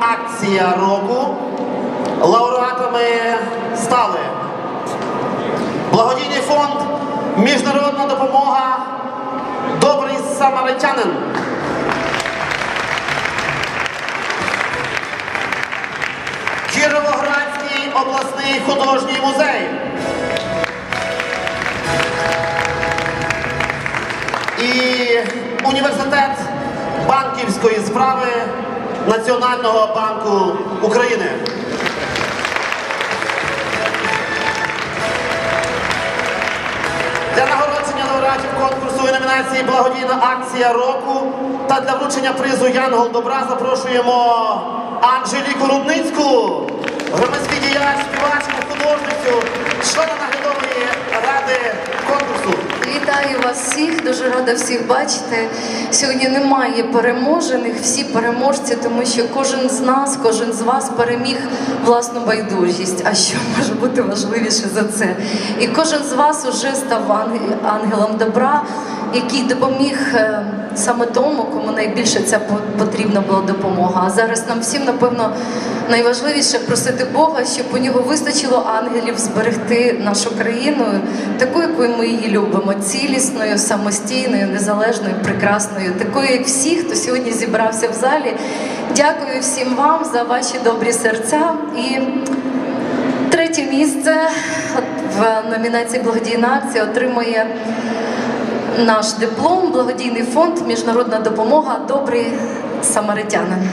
акція року. Лауреатами стали благодійний фонд Міжнародна допомога Добрий самаритянин. Кіровоградський обласний художній музей. І університет банківської справи Національного банку України. Для нагородження лауреатів конкурсу і номінації Благодійна акція року та для вручення призу Янгол Добра запрошуємо Анжеліку Рудницьку, дуже рада всіх бачити. Сьогодні немає переможених, всі переможці, тому що кожен з нас, кожен з вас переміг власну байдужість. А що може бути важливіше за це? І кожен з вас уже став ангелом добра, який допоміг е, саме тому, кому найбільше ця потрібна була допомога. А зараз нам всім, напевно, найважливіше просити Бога, щоб у нього вистачило ангелів зберегти нашу країну такою, якою ми її любимо, цілісною, самостійною, незалежною, прекрасною, такою, як всі, хто сьогодні зібрався в залі. Дякую всім вам за ваші добрі серця і. Третє місце в номінації Благодійна акція отримує наш диплом, благодійний фонд Міжнародна допомога Добрий самаритянин.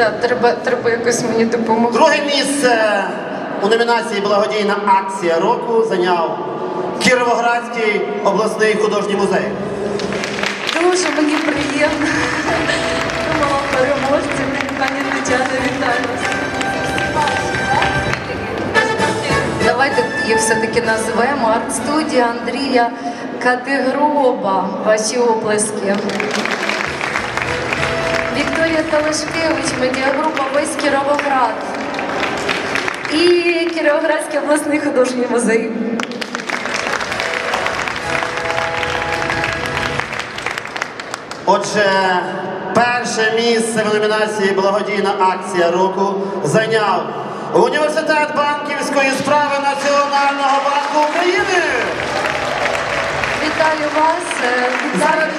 Да, треба, треба якось мені допомогти. Друге місце у номінації Благодійна акція року зайняв Кіровоградський обласний художній музей. Дуже мені приємно. Думала переможці. Пані Тетяна, вітаю вас. Давайте їх все-таки назвемо арт-студія Андрія Категроба. Ваші оплески. Вікторія Талашкевич, медіагрупа Весь Кіровоград. І Кіровоградський обласний художній музей. Отже, перше місце в номінації Благодійна акція року зайняв університет банківської справи Національного банку України. Вітаю вас. е, Вітаю.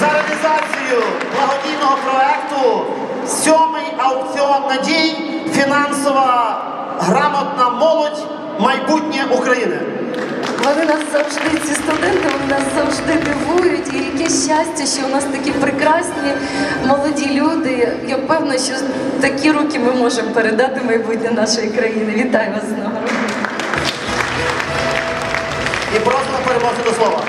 За реалізацію благодійного проекту сьомий аукціон надій фінансова грамотна молодь майбутнє України. Вони нас завжди, ці студенти, вони нас завжди дивують. І яке щастя, що у нас такі прекрасні молоді люди. Я певна, що такі руки ми можемо передати майбутнє нашої країни. Вітаю вас з нагородою. І просимо переможця до слова.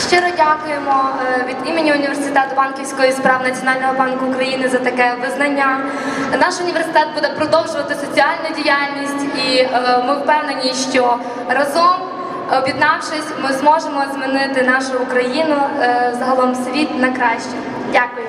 Щиро дякуємо е, від імені університету банківської справ Національного банку України за таке визнання. Наш університет буде продовжувати соціальну діяльність, і е, ми впевнені, що разом, об'єднавшись, ми зможемо змінити нашу Україну е, загалом світ на краще. Дякую.